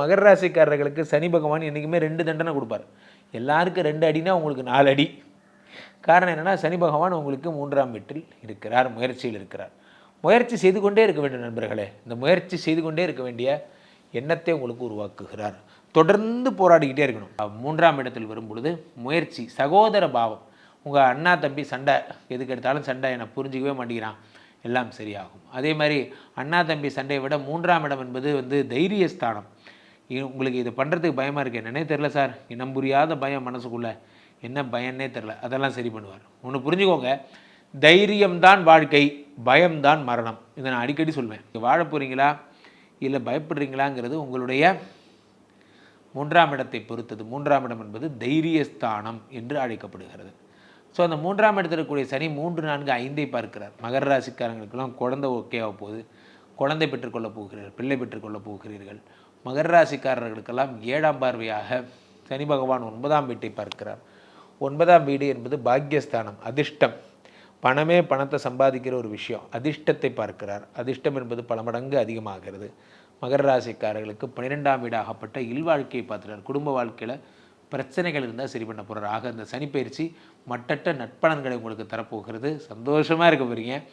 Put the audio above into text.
மகர ராசிக்காரர்களுக்கு சனி பகவான் என்றைக்குமே ரெண்டு தண்டனை கொடுப்பார். எல்லாருக்கும் ரெண்டு அடினா உங்களுக்கு நாலு அடி. காரணம் என்னென்னா சனி பகவான் உங்களுக்கு மூன்றாம் வீட்டில் இருக்கிறார் முயற்சியில் இருக்கிறார். முயற்சி செய்து கொண்டே இருக்க வேண்டும் நண்பர்களே. இந்த முயற்சி செய்து கொண்டே இருக்க வேண்டிய எண்ணத்தை உங்களுக்கு உருவாக்குகிறார். தொடர்ந்து போராடிக்கிட்டே இருக்கணும். மூன்றாம் இடத்தில் வரும்பொழுது முயற்சி சகோதர பாவம். உங்கள் அண்ணா தம்பி சண்டை எதுக்கு எடுத்தாலும் சண்டை என்னை புரிஞ்சிக்கவே மாட்டேங்கிறான். எல்லாம் சரியாகும். அதே மாதிரி அண்ணா தம்பி சண்டையை விட மூன்றாம் இடம் என்பது வந்து தைரிய ஸ்தானம் உங்களுக்கு இது பண்ணுறதுக்கு பயமாக இருக்கு. என்னன்னே தெரில சார். இனம் புரியாத பயம் மனசுக்குள்ளே. என்ன பயன்னே தெரில அதெல்லாம் சரி பண்ணுவார். ஒன்று புரிஞ்சுக்கோங்க. தைரியம்தான் வாழ்க்கை பயம்தான் மரணம். இதை நான் அடிக்கடி சொல்வேன். நீங்க வாழ போகிறீங்களா இல்லை பயப்படுறீங்களாங்கிறது உங்களுடைய மூன்றாம் இடத்தை பொறுத்தது. மூன்றாம் இடம் என்பது தைரியஸ்தானம் என்று அழைக்கப்படுகிறது. ஸோ அந்த மூன்றாம் இடத்தில் இருக்கக்கூடிய சனி மூன்று நான்கு ஐந்தை பார்க்கிறார். மகர ராசிக்காரங்களுக்கெல்லாம் குழந்தை ஓகேவா போகுது. குழந்தை பெற்றுக்கொள்ளப் போகிறீர்கள் பிள்ளை பெற்றுக்கொள்ளப் போகிறீர்கள். மகர ராசிக்காரர்களுக்கெல்லாம் ஏழாம் பார்வையாக சனி பகவான் ஒன்பதாம் வீட்டை பார்க்கிறார். ஒன்பதாம் வீடு என்பது பாக்கியஸ்தானம் அதிர்ஷ்டம். பணமே பணத்தை சம்பாதிக்கிற ஒரு விஷயம். அதிர்ஷ்டத்தை பார்க்கிறார். அதிர்ஷ்டம் என்பது பல மடங்கு அதிகமாகிறது. மகர ராசிக்காரர்களுக்கு பன்னிரெண்டாம் வீடாகப்பட்ட இல்வாழ்க்கையை பார்த்துறார் குடும்ப வாழ்க்கையில் பிரச்சனைகள் இருந்தால் சரி பண்ண போகிறார் ஆக இந்த சனிப்பயிற்சி மட்டற்ற நட்பலன்களை உங்களுக்கு தரப்போகிறது. சந்தோஷமாக இருக்க போகிறீங்க